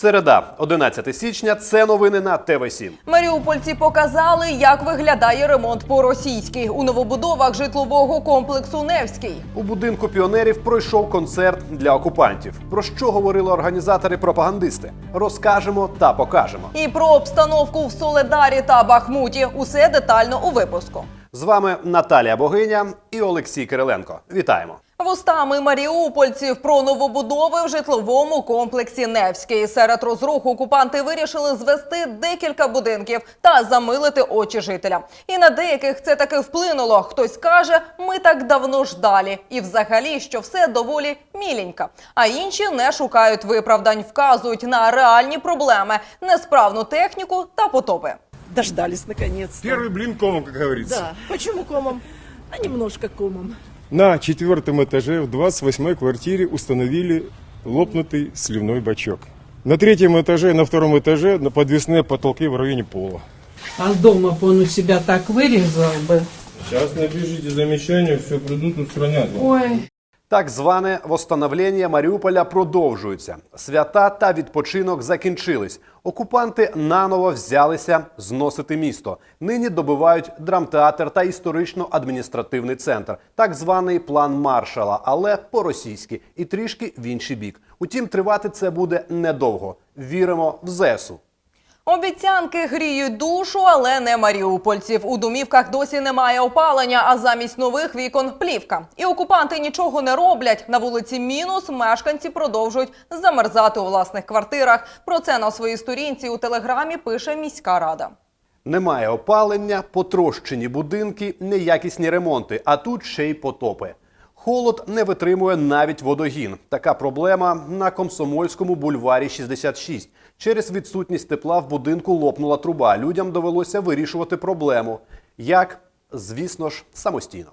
Середа, 11 січня. Це новини на ТВ 7 Маріупольці показали, як виглядає ремонт по-російськи у новобудовах житлового комплексу Невський. У будинку піонерів пройшов концерт для окупантів. Про що говорили організатори-пропагандисти? Розкажемо та покажемо. І про обстановку в Соледарі та Бахмуті. Усе детально у випуску. З вами Наталія Богиня і Олексій Кириленко. Вітаємо. Вустами маріупольців про новобудови в житловому комплексі Невський. Серед розруху окупанти вирішили звести декілька будинків та замилити очі жителям. І на деяких це таки вплинуло. Хтось каже, ми так давно ждали. І взагалі, що все доволі міленько. А інші не шукають виправдань, вказують на реальні проблеми, несправну техніку та потопи. Дождались наконец-то. Первый блин комом, как говорится. Да. Почему комом? А немножко комом На четвертом этаже в 28-й квартире установили лопнутый сливной бачок. На третьем этаже и на втором этаже на подвесные потолки в районе пола. А дома бы он у себя так вырезал бы. Сейчас напишите замечание, все придут, устранят. Ой. Так зване восстановлення Маріуполя продовжується. Свята та відпочинок закінчились. Окупанти наново взялися зносити місто. Нині добивають драмтеатр та історично-адміністративний центр, так званий план маршала, але по-російськи і трішки в інший бік. Утім, тривати це буде недовго. Віримо в ЗЕСу. Обіцянки гріють душу, але не маріупольців. У домівках досі немає опалення, а замість нових вікон плівка. І окупанти нічого не роблять. На вулиці мінус мешканці продовжують замерзати у власних квартирах. Про це на своїй сторінці у телеграмі пише міська рада. Немає опалення, потрощені будинки, неякісні ремонти, а тут ще й потопи. Холод не витримує навіть водогін. Така проблема на Комсомольському бульварі 66. Через відсутність тепла в будинку лопнула труба. Людям довелося вирішувати проблему. Як? Звісно ж, самостійно.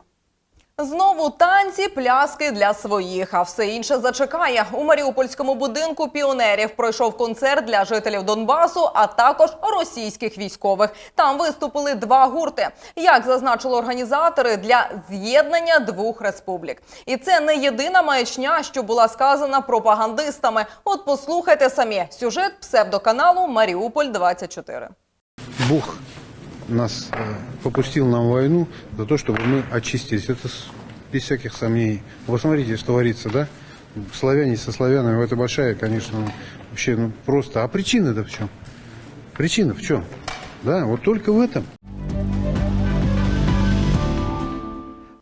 Знову танці, пляски для своїх, а все інше зачекає. У маріупольському будинку піонерів пройшов концерт для жителів Донбасу, а також російських військових. Там виступили два гурти. Як зазначили організатори для з'єднання двох республік. І це не єдина маячня, що була сказана пропагандистами. От послухайте самі сюжет псевдоканалу Маріуполь 24 Бог нас э, попустил нам войну за то, чтобы мы очистились. Это с- без всяких сомнений. Вы смотрите, что творится, да? Славяне со славянами, это большая, конечно, ну, вообще, ну, просто. А причина-то в чем? Причина в чем? Да, вот только в этом.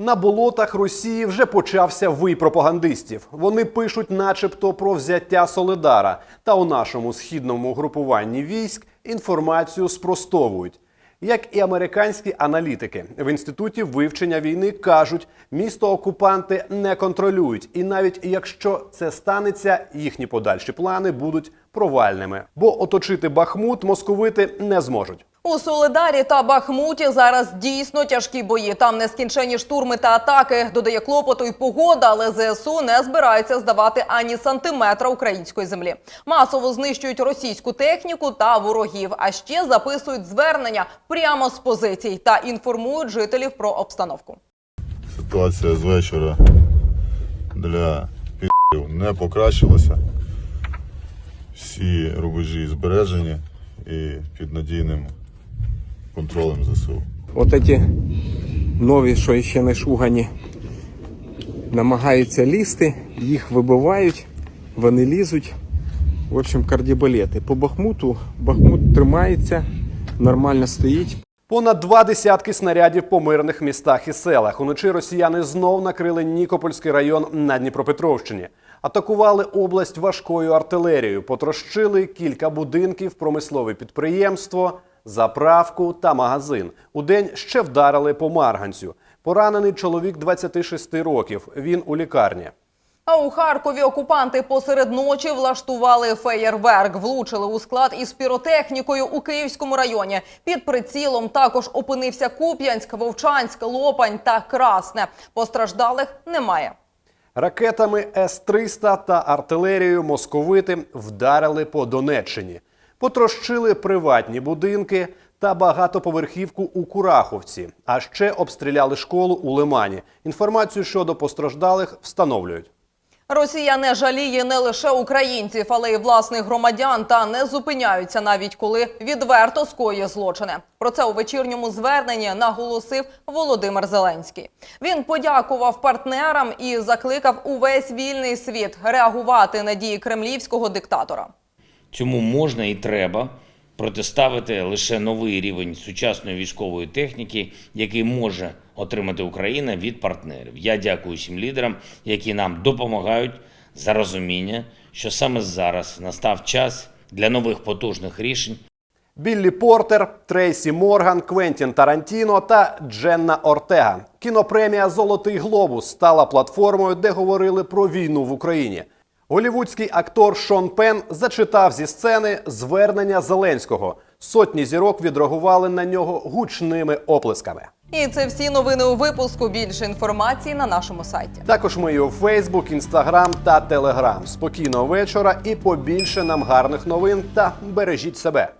На болотах Росії вже почався вий пропагандистів. Вони пишуть, начебто, про взяття Соледара. Та у нашому східному групуванні військ інформацію спростовують. Як і американські аналітики. В інституті вивчення війни кажуть, місто окупанти не контролюють, і навіть якщо це станеться, їхні подальші плани будуть провальними, бо оточити Бахмут московити не зможуть. У Соледарі та Бахмуті зараз дійсно тяжкі бої. Там нескінченні штурми та атаки. Додає клопоту й погода, але ЗСУ не збирається здавати ані сантиметра української землі. Масово знищують російську техніку та ворогів, а ще записують звернення прямо з позицій та інформують жителів про обстановку. Ситуація з вечора для пі***ів не покращилася. Всі рубежі збережені і під надійним контролем ЗСУ. От ці нові, що ще не шугані, намагаються лізти, їх вибивають, вони лізуть. В общем, кардібалети. По Бахмуту Бахмут тримається, нормально стоїть. Понад два десятки снарядів по мирних містах і селах. Уночі росіяни знов накрили Нікопольський район на Дніпропетровщині. Атакували область важкою артилерією, потрощили кілька будинків, промислове підприємство, заправку та магазин. Удень ще вдарили по Марганцю. Поранений чоловік 26 років. Він у лікарні. А у Харкові окупанти посеред ночі влаштували феєрверк, влучили у склад із піротехнікою у Київському районі. Під прицілом також опинився Куп'янськ, Вовчанськ, Лопань та Красне. Постраждалих немає. Ракетами С-300 та артилерією московити вдарили по Донеччині. Потрощили приватні будинки та багатоповерхівку у Кураховці, а ще обстріляли школу у Лимані. Інформацію щодо постраждалих встановлюють. Росія не жаліє не лише українців, але й власних громадян та не зупиняються навіть коли відверто скоює злочини. Про це у вечірньому зверненні наголосив Володимир Зеленський. Він подякував партнерам і закликав увесь вільний світ реагувати на дії кремлівського диктатора. Цьому можна і треба протиставити лише новий рівень сучасної військової техніки, який може отримати Україна від партнерів. Я дякую всім лідерам, які нам допомагають за розуміння, що саме зараз настав час для нових потужних рішень Біллі Портер, Трейсі Морган, Квентін Тарантіно та Дженна Ортега. Кінопремія Золотий глобус стала платформою, де говорили про війну в Україні. Голівудський актор Шон Пен зачитав зі сцени звернення Зеленського. Сотні зірок відреагували на нього гучними оплесками. І це всі новини у випуску. Більше інформації на нашому сайті. Також ми і у Фейсбук, Інстаграм та Телеграм. Спокійного вечора і побільше нам гарних новин та бережіть себе.